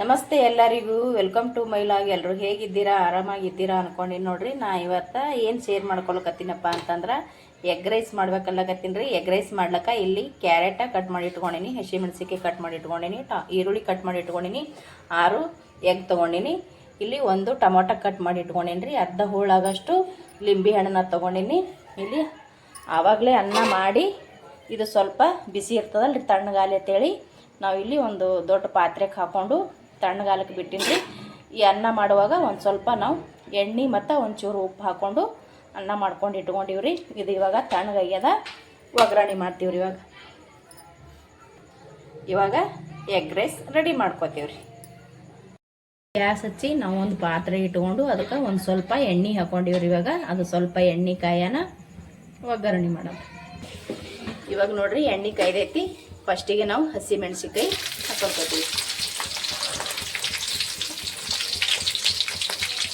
ನಮಸ್ತೆ ಎಲ್ಲರಿಗೂ. Welcome to ಮೈಲಾಗ್ ಎಲ್ಲರೂ ಹೇಗಿದ್ದೀರಾ? ಆರಾಮಾಗಿದ್ದೀರಾ ಅನ್ಕೊಂಡಿನಿ ನೋಡ್ರಿ. ನಾ ಇವತ್ತು ಏನು ಶೇರ್ ಮಾಡ್ಕೊಳಕತ್ತೀನಪ್ಪ ಅಂತಂದ್ರೆ ಎಗ್ ರೈಸ್ ಮಾಡ್ಬೇಕಲ್ಲಕತ್ತೀನಿ ರೀ ಎಗ್ ರೈಸ್ ಮಾಡ್ಲಕ್ಕ ಇಲ್ಲಿ ಕ್ಯಾರೆಟ ಕಟ್ ಮಾಡಿ ಇಟ್ಕೊಂಡಿನಿ ಹಸಿಮೆಣ್ಸಿಕಾಯಿ ಕಟ್ ಮಾಡಿ ಇಟ್ಕೊಂಡಿನಿ ಈರುಳ್ಳಿ ಕಟ್ ಮಾಡಿ ಇಟ್ಕೊಂಡಿನಿ, ಆರು ಎಗ್ ತೊಗೊಂಡಿನಿ. ಇಲ್ಲಿ ಒಂದು ಟೊಮೊಟೊ ಕಟ್ ಮಾಡಿ ಇಟ್ಕೊಂಡಿನಿ ರೀ ಅರ್ಧ ಹೋಳಾಗಷ್ಟು ಲಿಂಬೆ ಹಣ್ಣನ್ನ ತೊಗೊಂಡಿನಿ. ಇಲ್ಲಿ ಆವಾಗಲೇ ಅನ್ನ ಮಾಡಿ ಇದು ಸ್ವಲ್ಪ ಬಿಸಿ ಇರ್ತದಲ್ಲ ರೀ ತಣ್ಣಗಾಲಿ ಅಂತೇಳಿ. ನಾವು ಇಲ್ಲಿ ಒಂದು ದೊಡ್ಡ ಪಾತ್ರೆಗೆ ಹಾಕ್ಕೊಂಡು ತಣ್ಣಗಾಲಕ್ಕೆ ಬಿಟ್ಟಿನಿ ರೀ ಈ ಅನ್ನ ಮಾಡುವಾಗ ಒಂದು ಸ್ವಲ್ಪ ನಾವು ಎಣ್ಣೆ ಮತ್ತು ಒಂಚೂರು ಉಪ್ಪು ಹಾಕ್ಕೊಂಡು ಅನ್ನ ಮಾಡ್ಕೊಂಡು ಇಟ್ಕೊಂಡಿವಿ ರೀ ಇದು ಇವಾಗ ತಣ್ಣಗಾಗ್ಯದ ಒಗ್ಗರಣೆ ಮಾಡ್ತೀವಿ ರೀ ಇವಾಗ. ಇವಾಗ ಎಗ್ ರೈಸ್ ರೆಡಿ ಮಾಡ್ಕೋತೀವಿ ರೀ ಗ್ಯಾಸ್ ಹಚ್ಚಿ ನಾವು ಒಂದು ಪಾತ್ರೆ ಇಟ್ಕೊಂಡು ಅದಕ್ಕೆ ಒಂದು ಸ್ವಲ್ಪ ಎಣ್ಣೆ ಹಾಕೊಂಡಿವ್ರಿ ಇವಾಗ. ಅದು ಸ್ವಲ್ಪ ಎಣ್ಣೆ ಕಾಯನ ಒಗ್ಗರಣೆ ಮಾಡೋದು. ಇವಾಗ ನೋಡ್ರಿ ಎಣ್ಣೆ ಕಾಯ್ದೈತಿ. ಫಸ್ಟಿಗೆ ನಾವು ಹಸಿ ಮೆಣಸಿನ್ಕಾಯಿ ಹಾಕೊಳ್ತೀವಿ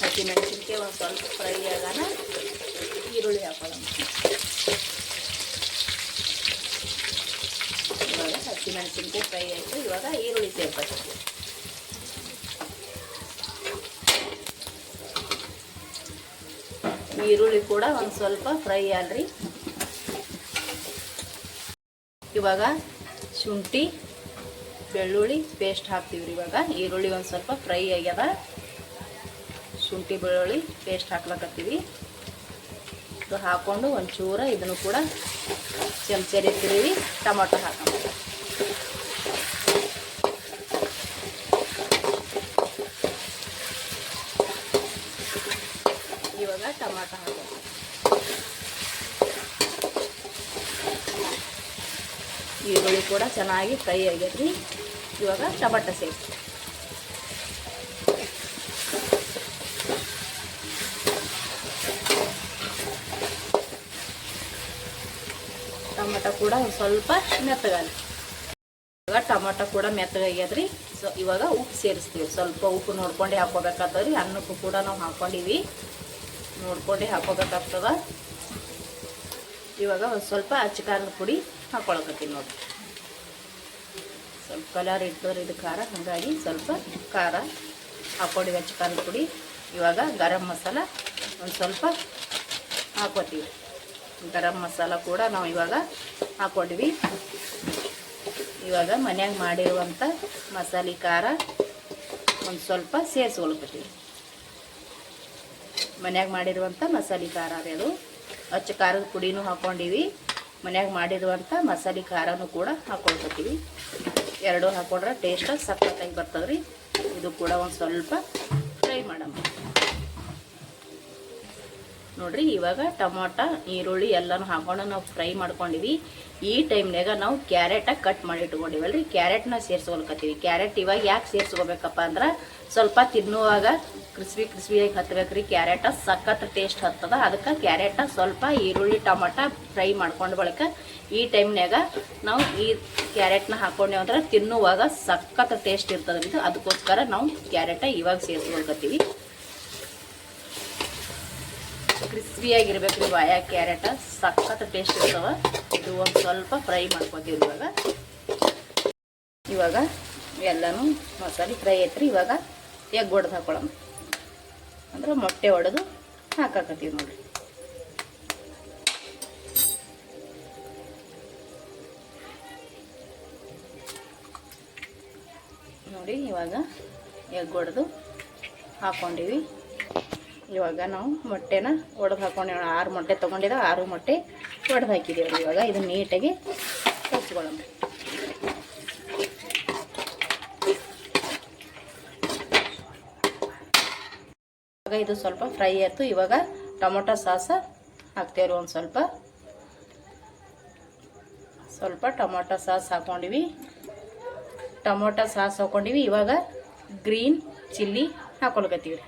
ಹಸಿ ಮೆಣಸಿನ್ಕಾಯಿ ಒಂದು ಸ್ವಲ್ಪ ಫ್ರೈ ಆಗೋಣ. ಈರುಳ್ಳಿ ಹಾಕೊಳ್ಳೋಣ ಇವಾಗ ಹಸಿಮೆಣಸಿನ್ಕಾಯಿ ಫ್ರೈ ಆಯಿತು. ಇವಾಗ ಈರುಳ್ಳಿ ಸೇರ್ಕೊತೀವಿ ಈರುಳ್ಳಿ ಕೂಡ ಒಂದು ಸ್ವಲ್ಪ ಫ್ರೈ ಅಲ್ರಿ ಇವಾಗ ಶುಂಠಿ, ಬೆಳ್ಳುಳ್ಳಿ, ಪೇಸ್ಟ್ ಹಾಕ್ತೀವಿ ರೀ ಇವಾಗ. ಈರುಳ್ಳಿ ಒಂದು ಸ್ವಲ್ಪ ಫ್ರೈ ಆಗ್ಯದ. ಶುಂಠಿ ಬೆಳ್ಳುಳ್ಳಿ ಪೇಸ್ಟ್ ಹಾಕ್ಲಕತ್ತೀವಿ. ಇದು ಹಾಕ್ಕೊಂಡು ಒಂಚೂರ ಇದನ್ನು ಕೂಡ ಚಮಚರಿತೀವಿ ಟೊಮೊಟೊ ಹಾಕೋಣ ಇವಾಗ ಟಮಾಟೊ ಹಾಕೋಣ ಈರುಳ್ಳಿ ಕೂಡ ಚೆನ್ನಾಗಿ ಫ್ರೈ ಆಗೈತಿ ಇವಾಗ ಟೊಮಾಟೊ ಸೇರಿಸಿ. ಟೊಮೆಟೊ ಕೂಡ ಒಂದು ಸ್ವಲ್ಪ ಮೆತ್ತಗಾಲಿ ಇವಾಗ ಟೊಮೆಟೊ ಕೂಡ ಮೆತ್ತಗಾಗ್ಯದ್ರಿ. ಸೊ ಇವಾಗ ಉಪ್ಪು ಸೇರಿಸ್ತೀವಿ. ಸ್ವಲ್ಪ ಉಪ್ಪು ನೋಡ್ಕೊಂಡು ಹಾಕೋಬೇಕಾಗ್ತದ್ರಿ ಅನ್ನಕ್ಕೂ ಕೂಡ ನಾವು ಹಾಕ್ಕೊಂಡಿವಿ. ನೋಡ್ಕೊಂಡು ಹಾಕೋಬೇಕಾಗ್ತದ ಇವಾಗ ಒಂದು ಸ್ವಲ್ಪ ಅಚ್ಚಕಾರದ ಪುಡಿ ಹಾಕೊಳಕತ್ತೀನಿ ನೋಡಿ ಸ್ವಲ್ಪ ಕಲರ್ ಇಟ್ಟವ್ರಿ ಇದು ಖಾರ. ಹಾಗಾಗಿ ಸ್ವಲ್ಪ ಖಾರ ಹಾಕೊಂಡಿವಿ ಅಚ್ಚಕಾರದ ಪುಡಿ. ಇವಾಗ ಗರಂ ಮಸಾಲ ಒಂದು ಸ್ವಲ್ಪ ಹಾಕೋತೀವಿ ಗರಂ ಮಸಾಲ ಕೂಡ ನಾವು ಇವಾಗ ಹಾಕ್ಕೊಂಡಿವಿ. ಇವಾಗ ಮನ್ಯಾಗ ಮಾಡಿರುವಂಥ ಮಸಾಲೆ ಖಾರ ಒಂದು ಸ್ವಲ್ಪ ಸೇರಿಸ್ಕೊಳ್ಬಿಟ್ಟಿ ಮನ್ಯಾಗ ಮಾಡಿರುವಂಥ ಮಸಾಲೆ ಖಾರ ರೀ ಅದು. ಹಚ್ಚ ಖಾರದ ಪುಡಿನೂ ಹಾಕ್ಕೊಂಡಿವಿ. ಮನ್ಯಾಗ ಮಾಡಿರುವಂಥ ಮಸಾಲೆ ಖಾರನೂ ಕೂಡ ಹಾಕ್ಕೊಳ್ಕೊತೀವಿ. ಎರಡೂ ಹಾಕೊಂಡ್ರೆ ಟೇಸ್ಟ್ ಸಕ್ಕತ್ತಾಗಿ ಬರ್ತದೆ ರೀ ಇದು ಕೂಡ ಒಂದು ಸ್ವಲ್ಪ ಫ್ರೈ ಮಾಡಮ್ಮ ನೋಡ್ರಿ, ಇವಾಗ ಟೊಮೊಟ, ಈರುಳ್ಳಿ ಎಲ್ಲನೂ ಹಾಕೊಂಡು ನಾವು ಫ್ರೈ ಮಾಡ್ಕೊಂಡಿವಿ. ಈ ಟೈಮ್ನಾಗ ನಾವು ಕ್ಯಾರೆಟ ಕಟ್ ಮಾಡಿ ಇಟ್ಕೊಂಡಿವಲ್ರಿ ಕ್ಯಾರೆಟ್ನ ಸೇರ್ಸ್ಕೊಳ್ಕತ್ತೀವಿ. ಕ್ಯಾರೆಟ್ ಇವಾಗ ಯಾಕೆ ಸೇರ್ಸ್ಕೊಬೇಕಪ್ಪ ಅಂದ್ರೆ, ಸ್ವಲ್ಪ ತಿನ್ನುವಾಗ ಕ್ರಿಸ್ಪಿ ಕ್ರಿಸ್ಪಿಯಾಗಿ ಹತ್ಬೇಕ್ರಿ. ಕ್ಯಾರೆಟ ಸಖತ್ ಟೇಸ್ಟ್ ಹತ್ತದ. ಅದಕ್ಕೆ ಕ್ಯಾರೆಟ ಸ್ವಲ್ಪ ಈರುಳ್ಳಿ, ಟೊಮೊಟ ಫ್ರೈ ಮಾಡ್ಕೊಂಡು ಬಳಿಕ ಈ ಟೈಮ್ನಾಗ ನಾವು ಈ ಕ್ಯಾರೆಟ್ನ ಹಾಕೊಂಡೇವು ಅಂದ್ರೆ ತಿನ್ನುವಾಗ ಸಖತ್ ಟೇಸ್ಟ್ ಇರ್ತದ್ರಿ ಅದಕ್ಕೋಸ್ಕರ ನಾವು ಕ್ಯಾರೆಟ ಇವಾಗ ಸೇರಿಸ್ಕೊಳ್ಕತ್ತೀವಿ. ಕ್ರಿಸ್ಪಿಯಾಗಿರ್ಬೇಕು ಬಾಯ. ಕ್ಯಾರೆಟ? ಸಖತ್ ಟೇಸ್ಟ್ ಇರ್ತಾವ. ಇದು ಒಂದು ಸ್ವಲ್ಪ ಫ್ರೈ ಮಾಡ್ಕೋತೀವಿ ಇವಾಗ. ಇವಾಗ ಎಲ್ಲನೂ ಮಸಾಲೆ ಫ್ರೈ ಐತ್ರಿ. ಇವಾಗ ಎಗ್ ಒಡೆದು ಹಾಕೊಳ್ಳೋಣ. ಅಂದ್ರೆ ಮೊಟ್ಟೆ ಒಡೆದು ಹಾಕಾಕತ್ತೀವಿ ನೋಡ್ರಿ. ನೋಡಿ ಇವಾಗ ಎಗ್ ಹೊಡೆದು ಹಾಕ್ಕೊಂಡಿವಿ ಇವಾಗ ನಾವು ಮೊಟ್ಟೆನ ಒಡೆದು ಹಾಕೊಂಡಿವಿ ಆರು ಮೊಟ್ಟೆ ತೊಗೊಂಡಿದ್ದ ಆರು ಮೊಟ್ಟೆ ಒಡೆದು ಹಾಕಿದ್ದೀವಿ ಇವಾಗ. ಇದು ನೀಟಾಗಿ ಕಚ್ಕೊಳ್ಳೋಣ ಇವಾಗ ಇದು ಸ್ವಲ್ಪ ಫ್ರೈ ಆಯಿತು. ಇವಾಗ ಟೊಮೊಟೊ ಸಾಸ ಹಾಕ್ತೇವ್ರಿ ಒಂದು ಸ್ವಲ್ಪ. ಸ್ವಲ್ಪ ಟೊಮೊಟೊ ಸಾಸ್ ಹಾಕ್ಕೊಂಡಿವಿ ಟೊಮೊಟೊ ಸಾಸ್ ಹಾಕ್ಕೊಂಡಿವಿ ಇವಾಗ ಗ್ರೀನ್ ಚಿಲ್ಲಿ ಹಾಕೊಳ್ಕತ್ತೀವಿ ರೀ.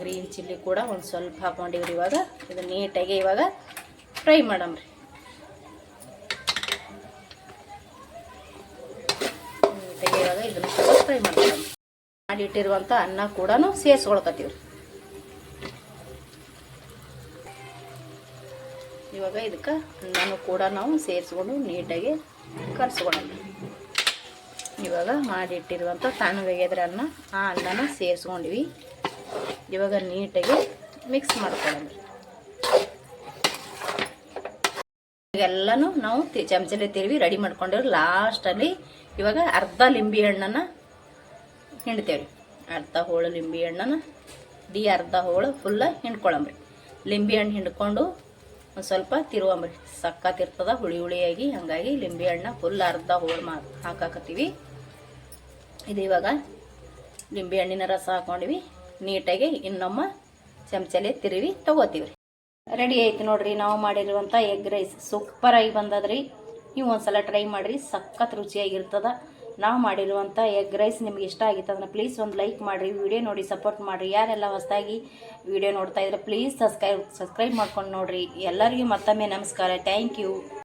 ಗ್ರೀನ್ ಚಿಲ್ಲಿ ಕೂಡ ಒಂದು ಸ್ವಲ್ಪ ಹಾಕೊಂಡಿವ್ರಿ ಇವಾಗ. ಇದು ನೀಟಾಗಿ ಇವಾಗ ಫ್ರೈ ಮಾಡಮ್ರಿ. ನೀಟಾಗಿ ಇವಾಗ ಇದನ್ನು ಕೂಡ ಫ್ರೈ ಮಾಡ್ಕೊಳ್ಳೋಣ ಮಾಡಿಟ್ಟಿರುವಂಥ ಅನ್ನ ಕೂಡ ಸೇರಿಸ್ಕೊಳ್ಕತ್ತೀವ್ರಿ. ಇವಾಗ ಇದಕ್ಕೆ ಅನ್ನನೂ ಕೂಡ ನಾವು ಸೇರಿಸ್ಕೊಂಡು ನೀಟಾಗಿ ಕರ್ಸ್ಕೊಳ್ಳೋಣ ಇವಾಗ ಮಾಡಿಟ್ಟಿರುವಂಥ ತಣ್ಣಗೆ ಅನ್ನ ಆ ಅನ್ನನ ಸೇರಿಸ್ಕೊಂಡಿವಿ. ಇವಾಗ ನೀಟಾಗಿ ಮಿಕ್ಸ್ ಮಾಡ್ಕೊಳ್ಳೋಣ. ಎಲ್ಲನೂ ನಾವು ಚಮಚಲೆ ತಿರುವಿ ರೆಡಿ ಮಾಡ್ಕೊಂಡಿರೋ ಲಾಸ್ಟಲ್ಲಿ ಇವಾಗ ಅರ್ಧ ಲಿಂಬೆ ಹಣ್ಣನ್ನು ಹಿಂಡ್ತೇವೆ ಅರ್ಧ ಹೋಳು ಲಿಂಬೆ ಹಣ್ಣನ್ನು ಡಿ ಅರ್ಧ ಹೋಳು ಫುಲ್ಲ ಹಿಂಡ್ಕೊಳಂಬ್ರಿ. ಲಿಂಬೆ ಹಣ್ಣು ಹಿಂಡ್ಕೊಂಡು ಒಂದು ಸ್ವಲ್ಪ ತಿರುವಂಬ್ರಿ. ಸಕ್ಕತ್ತಿರ್ತದ ಹುಳಿ ಹುಳಿಯಾಗಿ, ಹಾಗಾಗಿ ಲಿಂಬೆ ಹಣ್ಣ ಫುಲ್ ಅರ್ಧ ಹೋಳು ಮಾ ಹಾಕಾಕತ್ತೀವಿ. ಇದು ಇವಾಗ ಲಿಂಬೆ ಹಣ್ಣಿನ ರಸ ಹಾಕೊಂಡಿವಿ. ನೀಟಾಗಿ ಇನ್ನೊಮ್ಮ ಚಮಚಲೆ ತಿರುವಿ ತಗೋತೀವಿ ರೆಡಿ ಆಯ್ತು ನೋಡ್ರಿ, ನಾವು ಮಾಡಿರುವಂಥ ಎಗ್ ರೈಸ್ ಸೂಪರಾಗಿ ಬಂದದ್ರಿ. ನೀವು ಒಂದ್ಸಲ ಟ್ರೈ ಮಾಡಿರಿ, ಸಖತ್ ರುಚಿಯಾಗಿರ್ತದ. ನಾವು ಮಾಡಿರುವಂಥ ಎಗ್ ರೈಸ್ ನಿಮ್ಗೆ ಇಷ್ಟ ಆಗಿತ್ತು ಅಂದ್ರೆ ಪ್ಲೀಸ್ ಒಂದು ಲೈಕ್ ಮಾಡಿರಿ ವಿಡಿಯೋ ನೋಡಿ ಸಪೋರ್ಟ್ ಮಾಡಿರಿ. ಯಾರೆಲ್ಲ ಹೊಸದಾಗಿ ವಿಡಿಯೋ ನೋಡ್ತಾ ಇದ್ರೆ ಪ್ಲೀಸ್ ಸಬ್ಸ್ಕ್ರೈಬ್ ಸಬ್ಸ್ಕ್ರೈಬ್ ಮಾಡ್ಕೊಂಡು ನೋಡಿರಿ. ಎಲ್ಲರಿಗೂ ಮತ್ತೊಮ್ಮೆ ನಮಸ್ಕಾರ. Thank you